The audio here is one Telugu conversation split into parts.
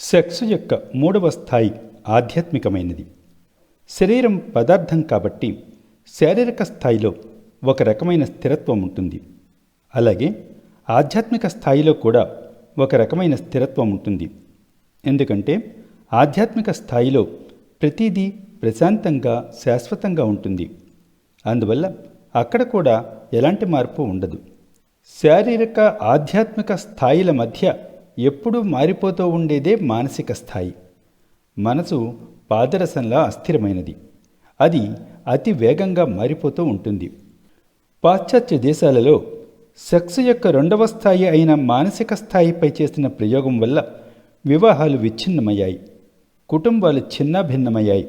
సెక్స్ యొక్క మూడవ స్థాయి ఆధ్యాత్మికమైనది. శరీరం పదార్థం కాబట్టి శారీరక స్థాయిలో ఒక రకమైన స్థిరత్వం ఉంటుంది. అలాగే ఆధ్యాత్మిక స్థాయిలో కూడా ఒక రకమైన స్థిరత్వం ఉంటుంది. ఎందుకంటే ఆధ్యాత్మిక స్థాయిలో ప్రతిదీ ప్రశాంతంగా శాశ్వతంగా ఉంటుంది. అందువల్ల అక్కడ కూడా ఎలాంటి మార్పు ఉండదు. శారీరక ఆధ్యాత్మిక స్థాయిల మధ్య ఎప్పుడూ మారిపోతూ ఉండేదే మానసిక స్థాయి. మనసు పాదరసంలా అస్థిరమైనది. అది అతి వేగంగా మారిపోతూ ఉంటుంది. పాశ్చాత్య దేశాలలో సెక్స్ యొక్క రెండవ స్థాయి అయిన మానసిక స్థాయిపై చేసిన ప్రయోగం వల్ల వివాహాలు విచ్ఛిన్నమయ్యాయి. కుటుంబాలు చిన్నాభిన్నమయ్యాయి.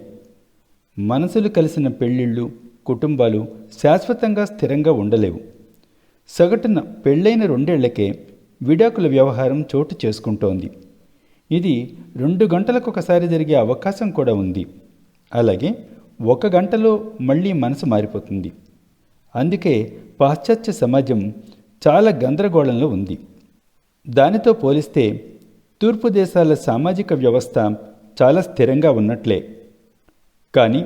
మనసులు కలిసిన పెళ్ళిళ్ళు కుటుంబాలు శాశ్వతంగా స్థిరంగా ఉండలేవు. సగటున పెళ్ళైన రెండేళ్ళకే విడాకుల వ్యవహారం చోటు చేసుకుంటోంది. ఇది రెండు గంటలకు ఒకసారి జరిగే అవకాశం కూడా ఉంది. అలాగే ఒక గంటలో మళ్ళీ మనసు మారిపోతుంది. అందుకే పాశ్చాత్య సమాజం చాలా గందరగోళంలో ఉంది. దానితో పోలిస్తే తూర్పు దేశాల సామాజిక వ్యవస్థ చాలా స్థిరంగా ఉన్నట్లే. కానీ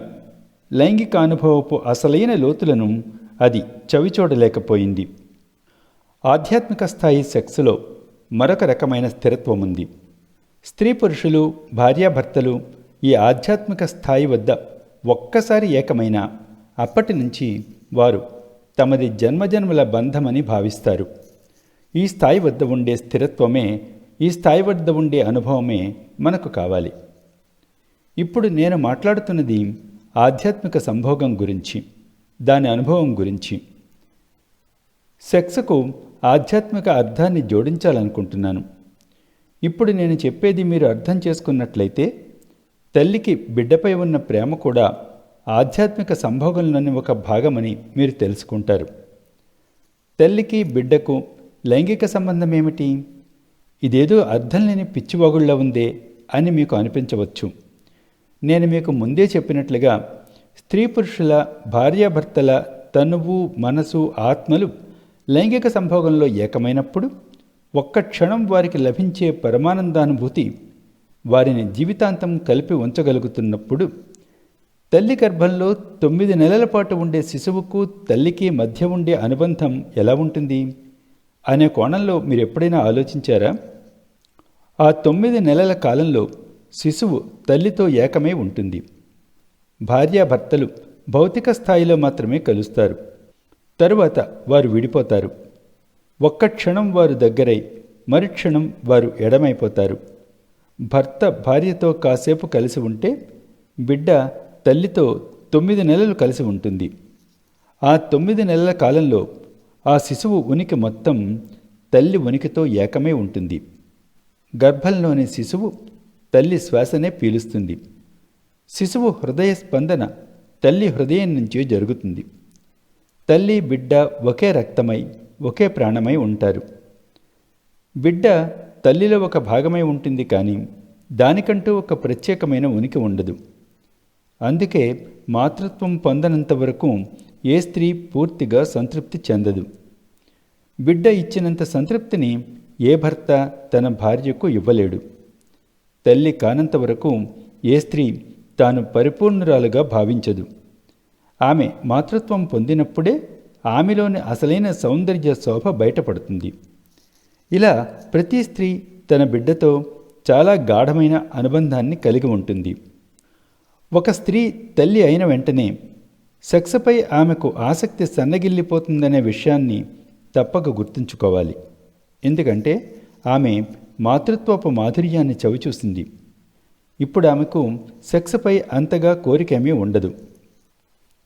లైంగిక అనుభవపు అసలైన లోతులను అది చవిచూడలేకపోయింది. ఆధ్యాత్మిక స్థాయి సెక్స్లో మరొక రకమైన స్థిరత్వం ఉంది స్త్రీ పురుషులు భార్యాభర్తలు ఈ ఆధ్యాత్మిక స్థాయి వద్ద ఒక్కసారి ఏకమైన అప్పటి నుంచి వారు తమది జన్మజన్మల బంధమని భావిస్తారు. ఈ స్థాయి వద్ద ఉండే స్థిరత్వమే ఈ స్థాయి వద్ద ఉండే అనుభవమే మనకు కావాలి. ఇప్పుడు నేను మాట్లాడుతున్నది ఆధ్యాత్మిక సంభోగం గురించి దాని అనుభవం గురించి. సెక్స్కు ఆధ్యాత్మిక అర్థాన్ని జోడించాలనుకుంటున్నాను. ఇప్పుడు నేను చెప్పేది మీరు అర్థం చేసుకున్నట్లయితే తల్లికి బిడ్డపై ఉన్న ప్రేమ కూడా ఆధ్యాత్మిక సంభోగంలోని ఒక భాగమని మీరు తెలుసుకుంటారు. తల్లికి బిడ్డకు లైంగిక సంబంధం ఏమిటి? ఇదేదో అర్థం లేని పిచ్చివాగుళ్ళ ఉందే అని మీకు అనిపించవచ్చు. నేను మీకు ముందే చెప్పినట్లుగా స్త్రీ పురుషుల భార్యాభర్తల తనువు మనసు ఆత్మలు లైంగిక సంభోగంలో ఏకమైనప్పుడు ఒక్క క్షణం వారికి లభించే పరమానందానుభూతి వారిని జీవితాంతం కలిపి ఉంచగలుగుతున్నప్పుడు తల్లి గర్భంలో తొమ్మిది నెలల పాటు ఉండే శిశువుకు తల్లికి మధ్య ఉండే అనుబంధం ఎలా ఉంటుంది? అనే కోణంలో మీరు ఎప్పుడైనా ఆలోచించారా? ఆ తొమ్మిది నెలల కాలంలో శిశువు తల్లితో ఏకమై ఉంటుంది. భార్యాభర్తలు భౌతిక స్థాయిలో మాత్రమే కలుస్తారు. తరువాత వారు విడిపోతారు. ఒక్క క్షణం వారు దగ్గరై మరుక్షణం వారు ఎడమైపోతారు. భర్త భార్యతో కాసేపు కలిసి ఉంటే బిడ్డ తల్లితో తొమ్మిది నెలలు కలిసి ఉంటుంది. ఆ తొమ్మిది నెలల కాలంలో ఆ శిశువు ఉనికి మొత్తం తల్లి ఉనికితో ఏకమై ఉంటుంది. గర్భంలోని శిశువు తల్లి శ్వాసనే పీలుస్తుంది. శిశువు హృదయ స్పందన తల్లి హృదయం నుంచే జరుగుతుంది. తల్లి బిడ్డ ఒకే రక్తమై ఒకే ప్రాణమై ఉంటారు. బిడ్డ తల్లిలో ఒక భాగమై ఉంటుంది కానీ దానికంటూ ఒక ప్రత్యేకమైన ఉనికి ఉండదు. అందుకే మాతృత్వం పొందనంత వరకు ఏ స్త్రీ పూర్తిగా సంతృప్తి చెందదు. బిడ్డ ఇచ్చినంత సంతృప్తిని ఏ భర్త తన భార్యకు ఇవ్వలేడు. తల్లి కానంత వరకు ఏ స్త్రీ తాను పరిపూర్ణురాలుగా భావించదు. ఆమె మాతృత్వం పొందినప్పుడే ఆమెలోని అసలైన సౌందర్య శోభ బయటపడుతుంది. ఇలా ప్రతి స్త్రీ తన బిడ్డతో చాలా గాఢమైన అనుబంధాన్ని కలిగి ఉంటుంది. ఒక స్త్రీ తల్లి అయిన వెంటనే సెక్స్పై ఆమెకు ఆసక్తి సన్నగిల్లిపోతుందనే విషయాన్ని తప్పక గుర్తుంచుకోవాలి. ఎందుకంటే ఆమె మాతృత్వపు మాధుర్యాన్ని చవిచూసింది. ఇప్పుడు ఆమెకు సెక్స్పై అంతగా కోరికేమీ ఉండదు.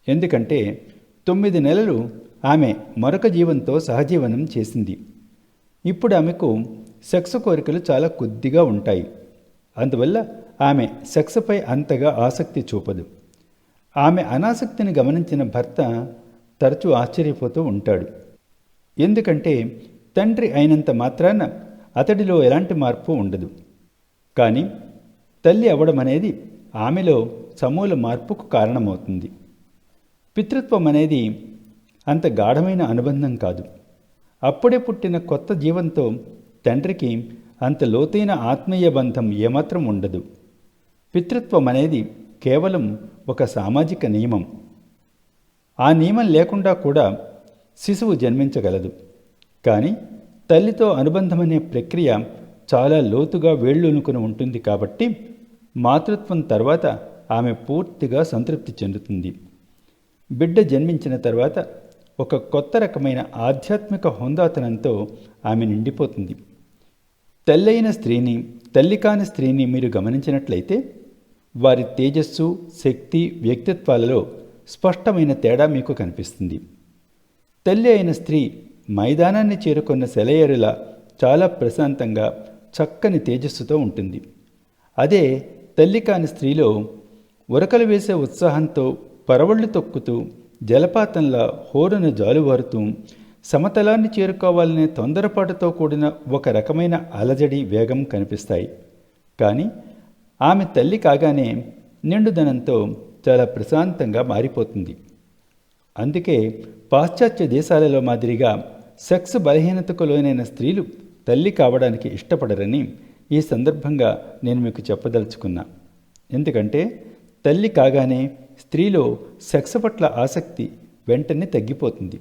ఎందుకంటే తొమ్మిది నెలలు ఆమె మరొక జీవంతో సహజీవనం చేసింది. ఇప్పుడు ఆమెకు సెక్స్ కోరికలు చాలా కొద్దిగా ఉంటాయి. అందువల్ల ఆమె సెక్స్పై అంతగా ఆసక్తి చూపదు. ఆమె అనాసక్తిని గమనించిన భర్త తరచూ ఆశ్చర్యపోతూ ఉంటాడు. ఎందుకంటే తండ్రి అయినంత మాత్రాన అతడిలో ఎలాంటి మార్పు ఉండదు. కానీ తల్లి అవ్వడం అనేది ఆమెలో సమూల మార్పుకు కారణమవుతుంది. పితృత్వం అనేది అంత గాఢమైన అనుబంధం కాదు. అప్పుడే పుట్టిన కొత్త జీవంతో తండ్రికి అంత లోతైన ఆత్మీయ బంధం ఏమాత్రం ఉండదు. పితృత్వం అనేది కేవలం ఒక సామాజిక నియమం. ఆ నియమం లేకుండా కూడా శిశువు జన్మించగలదు. కానీ తల్లితో అనుబంధమనే ప్రక్రియ చాలా లోతుగా వేళ్ళునుకుని ఉంటుంది కాబట్టి మాతృత్వం తర్వాత ఆమె పూర్తిగా సంతృప్తి చెందుతుంది. బిడ్డ జన్మించిన తర్వాత ఒక కొత్త రకమైన ఆధ్యాత్మిక హుందాతనంతో ఆమె నిండిపోతుంది. తెల్లైన స్త్రీని తల్లి కాని స్త్రీని మీరు గమనించినట్లయితే వారి తేజస్సు శక్తి వ్యక్తిత్వాలలో స్పష్టమైన తేడా మీకు కనిపిస్తుంది. తల్లి అయిన స్త్రీ మైదానాన్ని చేరుకున్న సెలయేరులా చాలా ప్రశాంతంగా చక్కని తేజస్సుతో ఉంటుంది. అదే తల్లి కాని స్త్రీలో ఉరకలు వేసే ఉత్సాహంతో పరవళ్ళు తొక్కుతూ జలపాతంలా హోరున జాలువారుతూ సమతలాన్ని చేరుకోవాలనే తొందరపాటుతో కూడిన ఒక రకమైన అలజడి వేగం కనిపిస్తాయి. కానీ ఆమె తల్లి కాగానే నిండుదనంతో చాలా ప్రశాంతంగా మారిపోతుంది. అందుకే పాశ్చాత్య దేశాలలో మాదిరిగా సెక్స్ బలహీనతకు లోనైన స్త్రీలు తల్లి కావడానికి ఇష్టపడరని ఈ సందర్భంగా నేను మీకు చెప్పదలుచుకున్నా. ఎందుకంటే తల్లి కాగానే స్త్రీలో సెక్స్ పట్ల ఆసక్తి వెంటనే తగ్గిపోతుంది.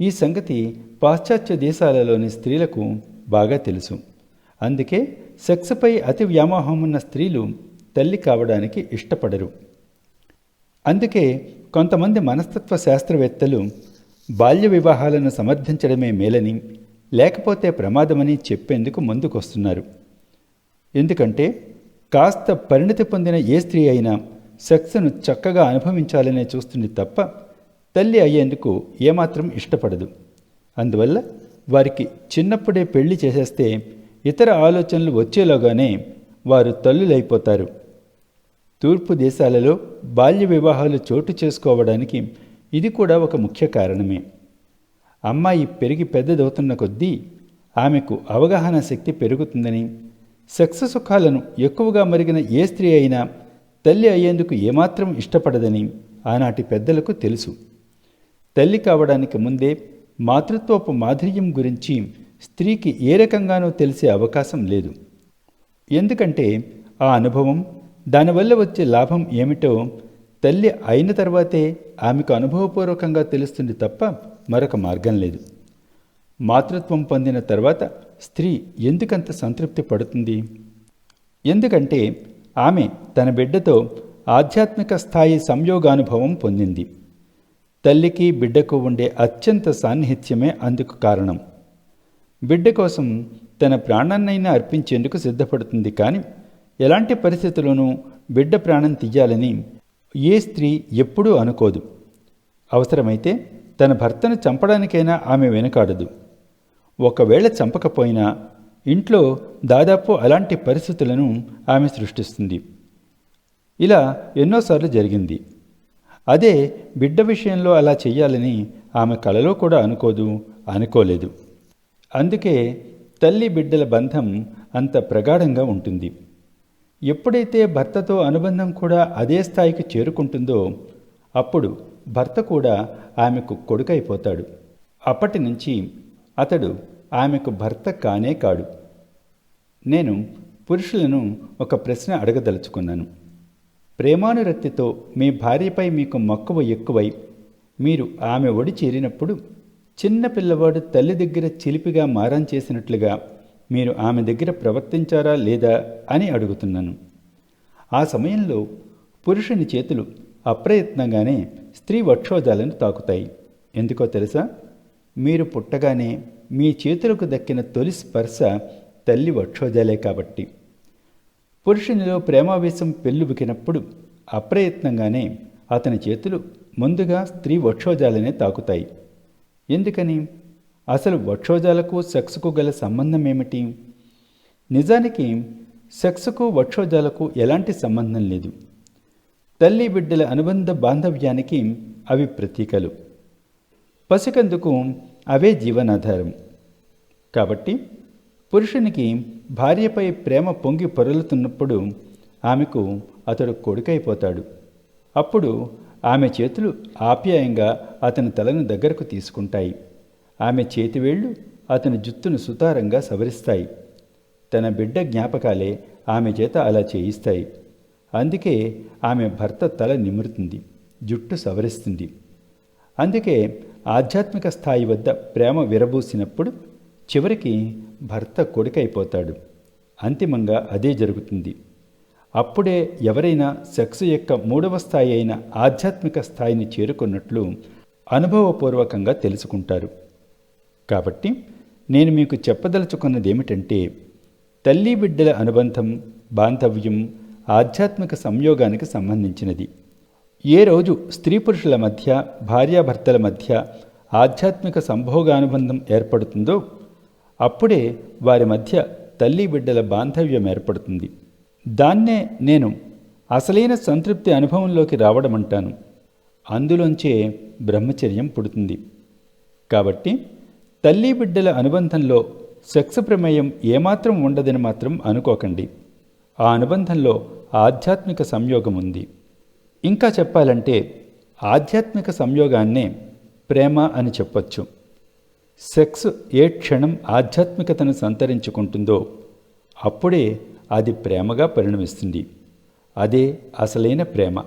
ఈ సంగతి పాశ్చాత్య దేశాలలోని స్త్రీలకు బాగా తెలుసు. అందుకే సెక్స్పై అతి వ్యామోహం ఉన్న స్త్రీలు తల్లి కావడానికి ఇష్టపడరు. అందుకే కొంతమంది మనస్తత్వ శాస్త్రవేత్తలు బాల్య వివాహాలను సమర్థించడమే మేలని లేకపోతే ప్రమాదమని చెప్పేందుకు ముందుకొస్తున్నారు. ఎందుకంటే కాస్త పరిణతి పొందిన ఏ స్త్రీ అయినా సెక్స్ను చక్కగా అనుభవించాలనే చూస్తుంది తప్ప తల్లి అయ్యేందుకు ఏమాత్రం ఇష్టపడదు. అందువల్ల వారికి చిన్నప్పుడే పెళ్ళి చేసేస్తే ఇతర ఆలోచనలు వచ్చేలోగానే వారు తల్లులైపోతారు. తూర్పు దేశాలలో బాల్య వివాహాలు చోటు చేసుకోవడానికి ఇది కూడా ఒక ముఖ్య కారణమే. అమ్మాయి పెరిగి పెద్దదవుతున్న కొద్దీ ఆమెకు అవగాహన శక్తి పెరుగుతుందని సెక్స్ సుఖాలను ఎక్కువగా మరిగిన ఏ స్త్రీ అయినా తల్లి అయ్యేందుకు ఏమాత్రం ఇష్టపడదని ఆనాటి పెద్దలకు తెలుసు. తల్లి కావడానికి ముందే మాతృత్వపు మాధుర్యం గురించి స్త్రీకి ఏ రకంగానూ తెలిసే అవకాశం లేదు. ఎందుకంటే ఆ అనుభవం దానివల్ల వచ్చే లాభం ఏమిటో తల్లి అయిన తర్వాతే ఆమెకు అనుభవపూర్వకంగా తెలుస్తుంది తప్ప మరొక మార్గం లేదు. మాతృత్వం పొందిన తర్వాత స్త్రీ ఎందుకంత సంతృప్తి పడుతుంది? ఎందుకంటే ఆమె తన బిడ్డతో ఆధ్యాత్మిక స్థాయి సంయోగానుభవం పొందింది. తల్లికి బిడ్డకు ఉండే అత్యంత సాన్నిహిత్యమే అందుకు కారణం. బిడ్డ కోసం తన ప్రాణాన్నైనా అర్పించేందుకు సిద్ధపడుతుంది కానీ ఎలాంటి పరిస్థితుల్లోనూ బిడ్డ ప్రాణం తీయాలని ఏ స్త్రీ ఎప్పుడూ అనుకోదు. అవసరమైతే తన భర్తను చంపడానికైనా ఆమె వెనుకాడదు. ఒకవేళ చంపకపోయినా ఇంట్లో దాదాపు అలాంటి పరిస్థితులను ఆమె సృష్టిస్తుంది. ఇలా ఎన్నోసార్లు జరిగింది. అదే బిడ్డ విషయంలో అలా చేయాలని ఆమె కలలో కూడా అనుకోదు అనుకోలేదు. అందుకే తల్లి బిడ్డల బంధం అంత ప్రగాఢంగా ఉంటుంది. ఎప్పుడైతే భర్తతో అనుబంధం కూడా అదే స్థాయికి చేరుకుంటుందో అప్పుడు భర్త కూడా ఆమెకు కొడుకైపోతాడు. అప్పటి నుంచి అతడు ఆమెకు భర్త కానే కాడు. నేను పురుషులను ఒక ప్రశ్న అడగదలుచుకున్నాను. ప్రేమానురక్తితో మీ భార్యపై మీకు మక్కువ ఎక్కువై మీరు ఆమె ఒడి చేరినప్పుడు చిన్న పిల్లవాడు తల్లి దగ్గర చిలిపిగా మారం చేసినట్లుగా మీరు ఆమె దగ్గర ప్రవర్తించారా లేదా అని అడుగుతున్నాను. ఆ సమయంలో పురుషుని చేతులు అప్రయత్నంగానే స్త్రీ వక్షోజాలను తాకుతాయి. ఎందుకో తెలుసా? మీరు పుట్టగానే మీ చేతులకు దక్కిన తొలి స్పర్శ తల్లి వక్షోజాలే కాబట్టి. పురుషునిలో ప్రేమావేశం పెళ్ళుబుకినప్పుడు అప్రయత్నంగానే అతని చేతులు ముందుగా స్త్రీ వక్షోజాలనే తాకుతాయి. ఎందుకని? అసలు వక్షోజాలకు సెక్స్కు గల సంబంధం ఏమిటి? నిజానికి సెక్స్కు వక్షోజాలకు ఎలాంటి సంబంధం లేదు. తల్లి బిడ్డల అనుబంధ బాంధవ్యానికి అవి ప్రతీకలు. పసికందుకు అవే జీవనాధారం. కాబట్టి పురుషునికి భార్యపై ప్రేమ పొంగి పొరలుతున్నప్పుడు ఆమెకు అతడు కొడుకైపోతాడు. అప్పుడు ఆమె చేతులు ఆప్యాయంగా అతని తలను దగ్గరకు తీసుకుంటాయి. ఆమె చేతివేళ్ళు అతని జుత్తును సుతారంగా సవరిస్తాయి. తన బిడ్డ జ్ఞాపకాలే ఆమె చేత అలా చేయిస్తాయి. అందుకే ఆమె భర్త తల నిమురుతుంది జుట్టు సవరిస్తుంది. అందుకే ఆధ్యాత్మిక స్థాయి వద్ద ప్రేమ విరబూసినప్పుడు చివరికి భర్త కొడుకైపోతాడు. అంతిమంగా అదే జరుగుతుంది. అప్పుడే ఎవరైనా సెక్స్ యొక్క మూడవ స్థాయి అయిన ఆధ్యాత్మిక స్థాయిని చేరుకున్నట్లు అనుభవపూర్వకంగా తెలుసుకుంటారు. కాబట్టి నేను మీకు చెప్పదలుచుకున్నది ఏమిటంటే తల్లి బిడ్డల అనుబంధం బాంధవ్యం ఆధ్యాత్మిక సంయోగానికి సంబంధించినది. ఏ రోజు స్త్రీ పురుషుల మధ్య భార్యాభర్తల మధ్య ఆధ్యాత్మిక సంభోగానుబంధం ఏర్పడుతుందో అప్పుడే వారి మధ్య తల్లి బిడ్డల బాంధవ్యం ఏర్పడుతుంది. దాన్నే నేను అసలైన సంతృప్తి అనుభవంలోకి రావడం అంటాను అందులోంచే బ్రహ్మచర్యం పుడుతుంది. కాబట్టి తల్లి బిడ్డల అనుబంధంలో సెక్స్ ప్రమేయం ఏమాత్రం ఉండదని మాత్రం అనుకోకండి. ఆ అనుబంధంలో ఆధ్యాత్మిక సంయోగం ఉంది ఇంకా చెప్పాలంటే ఆధ్యాత్మిక సంయోగాన్నే ప్రేమ అని చెప్పొచ్చు. సెక్స్ ఏ క్షణం ఆధ్యాత్మికతను సంతరించుకుంటుందో అప్పుడే అది ప్రేమగా పరిణమిస్తుంది. అదే అసలైన ప్రేమ.